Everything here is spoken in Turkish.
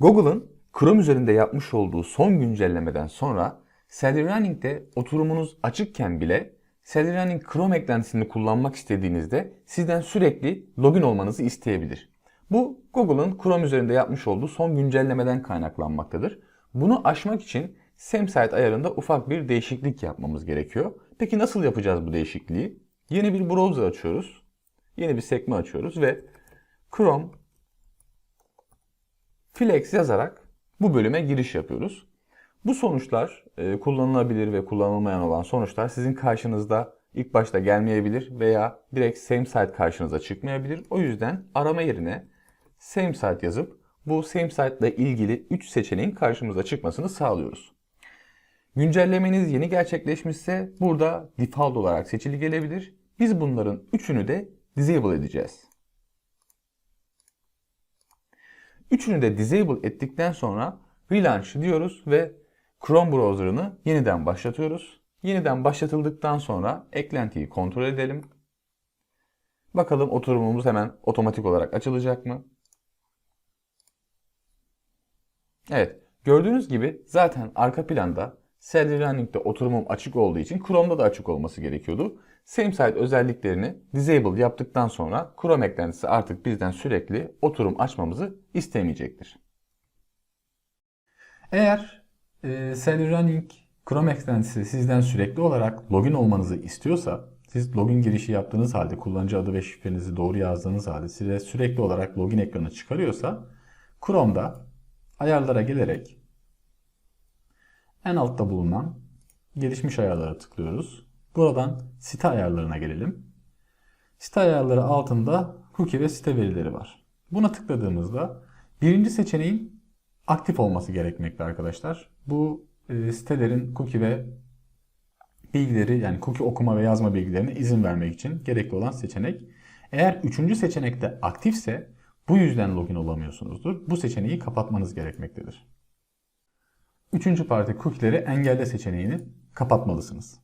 Google'ın Chrome üzerinde yapmış olduğu son güncellemeden sonra Celery Running'de oturumunuz açıkken bile Celery Running Chrome eklentisini kullanmak istediğinizde sizden sürekli login olmanızı isteyebilir. Bu Google'ın Chrome üzerinde yapmış olduğu son güncellemeden kaynaklanmaktadır. Bunu aşmak için SameSite ayarında ufak bir değişiklik yapmamız gerekiyor. Peki nasıl yapacağız bu değişikliği? Yeni bir browser açıyoruz. Yeni bir sekme açıyoruz ve Chrome Flex yazarak bu bölüme giriş yapıyoruz. Bu sonuçlar e, kullanılabilir ve kullanılmayan olan sonuçlar sizin karşınızda ilk başta gelmeyebilir veya direkt same site karşınıza çıkmayabilir. O yüzden arama yerine same site yazıp bu same site ile ilgili 3 seçeneğin karşımıza çıkmasını sağlıyoruz. Güncellemeniz yeni gerçekleşmişse burada default olarak seçili gelebilir. Biz bunların üçünü de disable edeceğiz. Üçünü de disable ettikten sonra relaunch diyoruz ve Chrome browser'ını yeniden başlatıyoruz. Yeniden başlatıldıktan sonra eklentiyi kontrol edelim. Bakalım oturumumuz hemen otomatik olarak açılacak mı? Evet, gördüğünüz gibi zaten arka planda Celery Running'de oturumum açık olduğu için Chrome'da da açık olması gerekiyordu. SameSite özelliklerini disable yaptıktan sonra Chrome eklentisi artık bizden sürekli oturum açmamızı istemeyecektir. Eğer e, Celery Running Chrome eklentisi sizden sürekli olarak login olmanızı istiyorsa, siz login girişi yaptığınız halde, kullanıcı adı ve şifrenizi doğru yazdığınız halde size sürekli olarak login ekranı çıkarıyorsa, Chrome'da ayarlara gelerek en altta bulunan gelişmiş ayarlara tıklıyoruz. Buradan site ayarlarına gelelim. Site ayarları altında cookie ve site verileri var. Buna tıkladığımızda birinci seçeneğin aktif olması gerekmekte arkadaşlar. Bu e, sitelerin cookie ve bilgileri yani cookie okuma ve yazma bilgilerine izin vermek için gerekli olan seçenek. Eğer üçüncü seçenekte aktifse bu yüzden login olamıyorsunuzdur. Bu seçeneği kapatmanız gerekmektedir. Üçüncü parti cookie'leri engelle seçeneğini kapatmalısınız.